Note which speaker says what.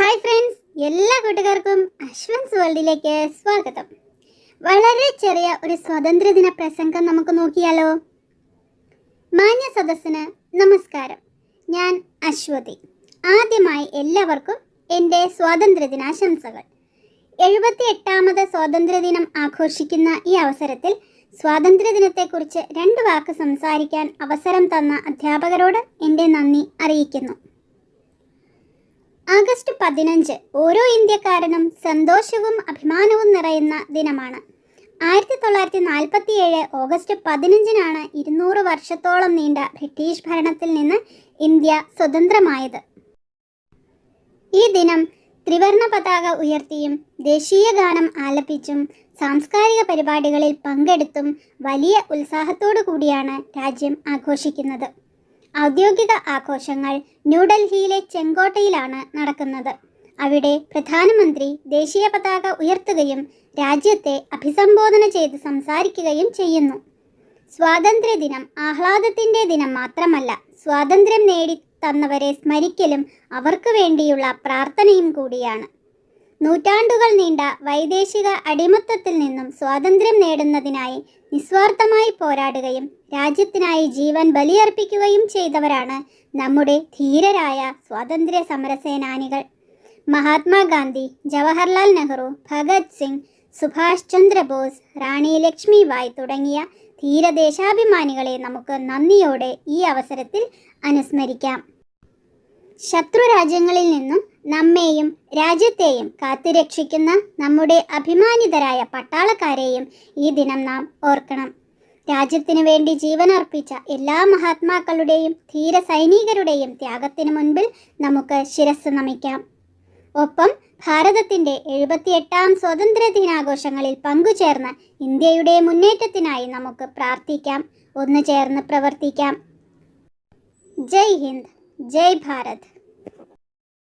Speaker 1: Hi friends എല്ലാ കൂട്ടുകാർക്കും അശ്വൻസ് വേൾഡിലേക്ക് സ്വാഗതം. വളരെ ചെറിയ ഒരു സ്വാതന്ത്ര്യദിന പ്രസംഗം നമുക്ക് നോക്കിയാലോ? മാന്യ സദസ്സിന് നമസ്കാരം. ഞാൻ അശ്വതി. ആദ്യമായി എല്ലാവർക്കും എന്റെ സ്വാതന്ത്ര്യദിനാശംസകൾ എഴുപത്തി എട്ടാമത് സ്വാതന്ത്ര്യദിനം ആഘോഷിക്കുന്ന ഈ അവസരത്തിൽ സ്വാതന്ത്ര്യദിനത്തെക്കുറിച്ച് രണ്ട് വാക്ക് സംസാരിക്കാൻ അവസരം തന്ന അധ്യാപകരോട് എന്റെ നന്ദി അറിയിക്കുന്നു. ആഗസ്റ്റ് പതിനഞ്ച് ഓരോ ഇന്ത്യക്കാരനും സന്തോഷവും അഭിമാനവും നിറയുന്ന ദിനമാണ്. ആയിരത്തി തൊള്ളായിരത്തി നാൽപ്പത്തി ഏഴ് ഓഗസ്റ്റ് പതിനഞ്ചിനാണ് ഇരുന്നൂറ് വർഷത്തോളം നീണ്ട ബ്രിട്ടീഷ് ഭരണത്തിൽ നിന്ന് ഇന്ത്യ സ്വതന്ത്രമായത്. ഈ ദിനം ത്രിവർണ പതാക ഉയർത്തിയും ദേശീയ ഗാനം ആലപിച്ചും സാംസ്കാരിക പരിപാടികളിൽ പങ്കെടുത്തും വലിയ ഉത്സാഹത്തോടു കൂടിയാണ് രാജ്യം ആഘോഷിക്കുന്നത്. ഔദ്യോഗിക ആഘോഷങ്ങൾ ന്യൂഡൽഹിയിലെ ചെങ്കോട്ടയിലാണ് നടക്കുന്നത്. അവിടെ പ്രധാനമന്ത്രി ദേശീയ പതാക ഉയർത്തുകയും രാജ്യത്തെ അഭിസംബോധന ചെയ്ത് സംസാരിക്കുകയും ചെയ്യുന്നു. സ്വാതന്ത്ര്യദിനം ആഹ്ലാദത്തിന്റെ ദിനം മാത്രമല്ല സ്വാതന്ത്ര്യം നേടി തന്നവരെ സ്മരിക്കലും അവർക്ക് വേണ്ടിയുള്ള പ്രാർത്ഥനയും കൂടിയാണ്. നൂറ്റാണ്ടുകൾ നീണ്ട വൈദേശിക അടിമത്തത്തിൽ നിന്നും സ്വാതന്ത്ര്യം നേടുന്നതിനായി നിസ്വാർത്ഥമായി പോരാടുകയും രാജ്യത്തിനായി ജീവൻ ബലിയർപ്പിക്കുകയും ചെയ്തവരാണ് നമ്മുടെ ധീരരായ സ്വാതന്ത്ര്യ സമരസേനാനികൾ. മഹാത്മാഗാന്ധി ജവഹർലാൽ നെഹ്റു ഭഗത് സിംഗ് സുഭാഷ് ചന്ദ്രബോസ് റാണി ലക്ഷ്മിബായ് തുടങ്ങിയ ധീരദേശാഭിമാനികളെ നമുക്ക് നന്ദിയോടെ ഈ അവസരത്തിൽ അനുസ്മരിക്കാം. ശത്രു രാജ്യങ്ങളിൽ നിന്നും നമ്മെയും രാജ്യത്തെയും കാത്തുരക്ഷിക്കുന്ന നമ്മുടെ അഭിമാനിതരായ പട്ടാളക്കാരെയും ഈ ദിനം നാം ഓർക്കണം. രാജ്യത്തിനു വേണ്ടി ജീവനർപ്പിച്ച എല്ലാ മഹാത്മാക്കളുടെയും ധീര സൈനികരുടെയും ത്യാഗത്തിന് മുൻപിൽ നമുക്ക് ശിരസ് നമിക്കാം. ഒപ്പം ഭാരതത്തിന്റെ എഴുപത്തിയെട്ടാം സ്വാതന്ത്ര്യ ദിനാഘോഷങ്ങളിൽ പങ്കുചേർന്ന് ഇന്ത്യയുടെ മുന്നേറ്റത്തിനായി നമുക്ക് പ്രാർത്ഥിക്കാം. ഒന്നു ചേർന്ന് പ്രവർത്തിക്കാം. ജയ് ഹിന്ദ്. ജയ് ഭാരത്